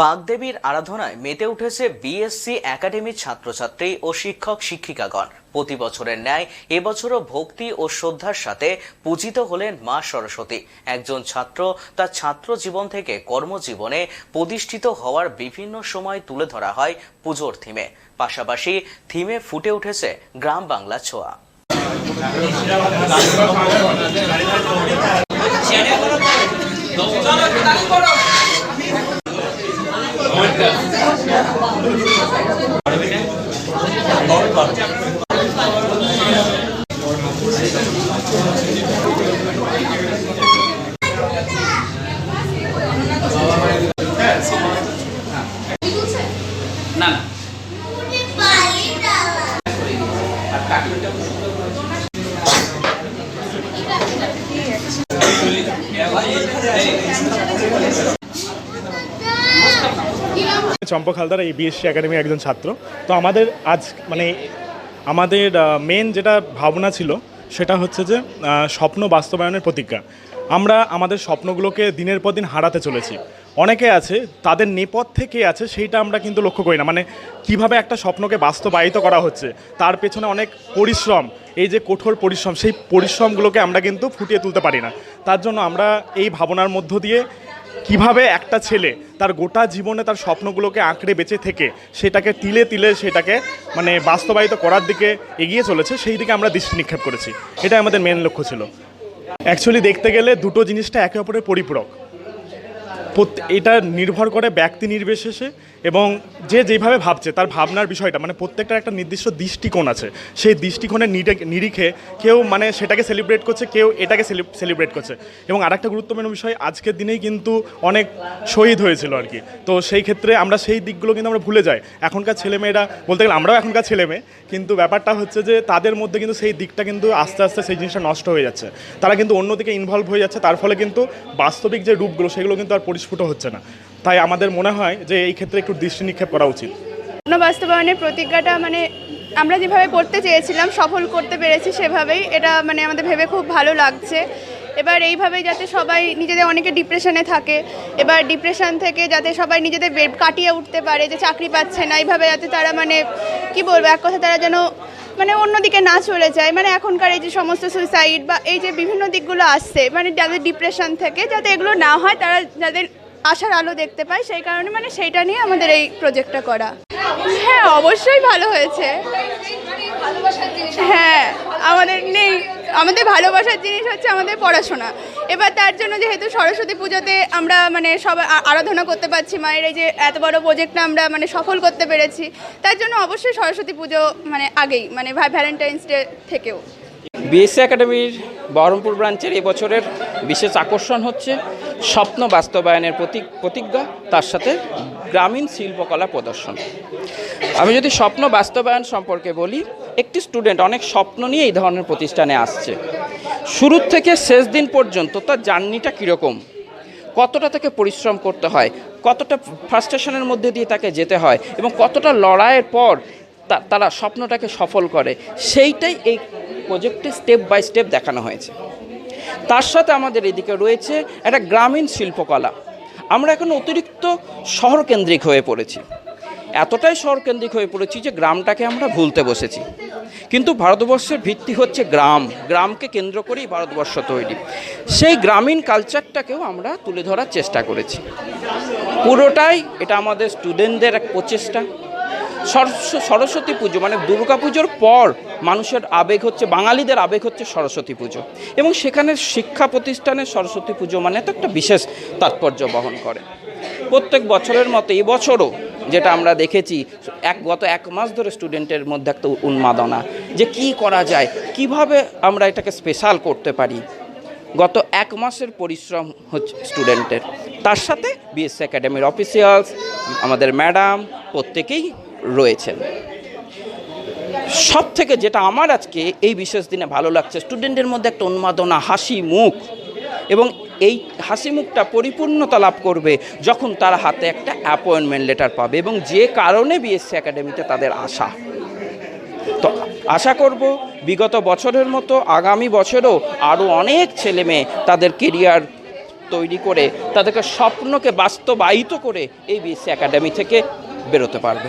বাগদেবীর আরাধনায় মেতে উঠেছে বিএসসি একাডেমির ছাত্রছাত্রী ও শিক্ষক শিক্ষিকাগণ। প্রতি বছরের ন্যায় এবছরও ভক্তি ও শ্রদ্ধার সাথে পূজিত হলেন মা সরস্বতী। একজন ছাত্র তার ছাত্র জীবন থেকে কর্মজীবনে প্রতিষ্ঠিত হওয়ার বিভিন্ন সময় তুলে ধরা হয় পুজোর থিমে। পাশাপাশি থিমে ফুটে উঠেছে গ্রাম বাংলা ছোঁয়া। চম্পক হালদার এই বিএসসি একাডেমির একজন ছাত্র। তো আমাদের আজ মানে আমাদের মেন যেটা ভাবনা ছিল সেটা হচ্ছে যে স্বপ্ন বাস্তবায়নের প্রতিজ্ঞা। আমরা আমাদের স্বপ্নগুলোকে দিনের পর দিন হারাতে চলেছি। অনেকে আছে, তাদের নেপথ্যে কে আছে, সেইটা আমরা কিন্তু লক্ষ্য করি না। মানে কীভাবে একটা স্বপ্নকে বাস্তবায়িত করা হচ্ছে, তার পেছনে অনেক পরিশ্রম, এই যে কঠোর পরিশ্রম, সেই পরিশ্রমগুলোকে আমরা কিন্তু ফুটিয়ে তুলতে পারি না। তার জন্য আমরা এই ভাবনার মধ্য দিয়ে কীভাবে একটা ছেলে তার গোটা জীবনে তার স্বপ্নগুলোকে আঁকড়ে বেঁচে থেকে সেটাকে তিলে তিলে সেটাকে মানে বাস্তবায়িত করার দিকে এগিয়ে চলেছে, সেই দিকে আমরা দৃষ্টি নিক্ষেপ করেছি। এটা আমাদের মেন লক্ষ্য ছিল। অ্যাকচুয়ালি দেখতে গেলে দুটো জিনিসটা একে অপরের পরিপূরক। এটা নির্ভর করে ব্যক্তি নির্বিশেষে এবং যে যেভাবে ভাবছে, তার ভাবনার বিষয়টা মানে প্রত্যেকটা একটা নির্দিষ্ট দৃষ্টিকোণ আছে। সেই দৃষ্টিকোণের নিরে- নিরিখে কেউ মানে সেটাকে সেলিব্রেট করছে, কেউ এটাকে সেলিব্রেট করছে। এবং আরেকটা গুরুত্বপূর্ণ বিষয়, আজকের দিনেই কিন্তু অনেক শহীদ হয়েছিল আর কি। তো সেই ক্ষেত্রে আমরা সেই দিকগুলো কিন্তু আমরা ভুলে যাই। এখনকার ছেলেমেয়েরা, বলতে গেলে আমরাও এখনকার ছেলেমেয়ে, কিন্তু ব্যাপারটা হচ্ছে যে তাদের মধ্যে কিন্তু সেই দিকটা কিন্তু আস্তে আস্তে সেই জিনিসটা নষ্ট হয়ে যাচ্ছে। তারা কিন্তু অন্যদিকে ইনভলভ হয়ে যাচ্ছে, তার ফলে কিন্তু বাস্তবিক যে রূপগুলো, সেগুলো কিন্তু আর পরিস্ফুট হচ্ছে না। তাই আমাদের মনে হয় যে এই ক্ষেত্রে একটু দৃষ্টি নিক্ষেপ করা উচিত। বাস্তবায়নের প্রতিজ্ঞাটা মানে আমরা যেভাবে করতে চেয়েছিলাম, সফল করতে পেরেছি সেভাবেই। এটা মানে আমাদের ভেবে খুব ভালো লাগছে। এবার এইভাবে যাতে সবাই নিজেদের অনেকে ডিপ্রেশনে থাকে, এবার ডিপ্রেশন থেকে যাতে সবাই নিজেদের কাটিয়ে উঠতে পারে যে চাকরি পাচ্ছে না, এইভাবে যাতে তারা মানে কি বলব, এক কথা তারা যেন মানে অন্যদিকে না চলে যায়। মানে এখনকার এই যে সমস্ত সুইসাইড বা এই যে বিভিন্ন দিকগুলো আসছে মানে যাদের ডিপ্রেশন থেকে যাতে এগুলো না হয়, তারা যাদের আশার আলো দেখতে পায়, সেই কারণে মানে সেইটা নিয়ে আমাদের এই প্রজেক্টটা করা। হ্যাঁ অবশ্যই ভালো হয়েছে। হ্যাঁ আমাদের নেই। আমাদের ভালোবাসার জিনিস হচ্ছে আমাদের পড়াশোনা। এবার তার জন্য যেহেতু সরস্বতী পুজোতে আমরা মানে সব আরাধনা করতে পারছি, মায়ের এই যে এত বড় প্রজেক্টটা আমরা মানে সফল করতে পেরেছি, তার জন্য অবশ্যই সরস্বতী পুজো মানে আগেই মানে ভ্যালেন্টাইন্স ডে থেকেও। বিএসসি একাডেমির বহরমপুর ব্রাঞ্চের এবছরের বিশেষ আকর্ষণ হচ্ছে স্বপ্ন বাস্তবায়নের প্রতি প্রতিজ্ঞা, তার সাথে গ্রামীণ শিল্পকলা প্রদর্শন। আমি যদি স্বপ্ন বাস্তবায়ন সম্পর্কে বলি, একটি স্টুডেন্ট অনেক স্বপ্ন নিয়ে এই ধরনের প্রতিষ্ঠানে আসছে। শুরুর থেকে শেষ দিন পর্যন্ত তার জার্নিটা কীরকম? কতটা তাকে পরিশ্রম করতে হয়? কতটা ফ্রাস্ট্রেশনের মধ্যে দিয়ে তাকে যেতে হয়? এবং কতটা লড়াইয়ের পর তারা স্বপ্নটাকে সফল করে? সেইটাই এই প্রজেক্টে স্টেপ বাই স্টেপ দেখানো হয়েছে। তার সাথে আমাদের এদিকে রয়েছে একটা গ্রামীণ শিল্পকলা। আমরা এখন অতিরিক্ত শহরকেন্দ্রিক হয়ে পড়েছি। এতটাই শহরকেন্দ্রিক হয়ে পড়েছি যে গ্রামটাকে আমরা ভুলতে বসেছি। কিন্তু ভারতবর্ষের ভিত্তি হচ্ছে গ্রাম। গ্রামকে কেন্দ্র করেই ভারতবর্ষ তৈরি। সেই গ্রামীণ কালচারটাকেও আমরা তুলে ধরার চেষ্টা করেছি। পুরোটাই এটা আমাদের স্টুডেন্টদের এক প্রচেষ্টা। সরস্বতী পুজো মানে দুর্গা পুজোর পর মানুষের আবেগ হচ্ছে, বাঙালিদের আবেগ হচ্ছে সরস্বতী পুজো। এবং সেখানে শিক্ষা প্রতিষ্ঠানের সরস্বতী পুজো মানে তো একটা বিশেষ তাৎপর্য বহন করে। প্রত্যেক বছরের মতো এবছরও যেটা আমরা দেখেছি, এক, গত এক মাস ধরে স্টুডেন্টের মধ্যে একটা উন্মাদনা যে কি করা যায়, কীভাবে আমরা এটাকে স্পেশাল করতে পারি। গত এক মাসের পরিশ্রম হচ্ছে স্টুডেন্টের তার সাথে বিএসসি একাডেমির অফিসিয়ালস আমাদের ম্যাডাম প্রত্যেকেই রয়েছেন। সব থেকে যেটা আমার আজকে এই বিশেষ দিনে ভালো লাগছে স্টুডেন্টের মধ্যে একটা উন্মাদনা, হাসি মুখ এবং এই হাসি মুখটা পরিপূর্ণতা লাভ করবে যখন তার হাতে একটা অ্যাপয়েন্টমেন্ট লেটার পাবে এবং যে কারণে বিএসসি একাডেমিতে তাদের আশা। তো আশা করব বিগত বছরের মতো আগামী বছরও আরও অনেক ছেলে মেয়ে তাদের কেরিয়ার তৈরি করে তাদেরকে স্বপ্নকে বাস্তবায়িত করে এই বিএসসি একাডেমি থেকে বেরোতে পারবে।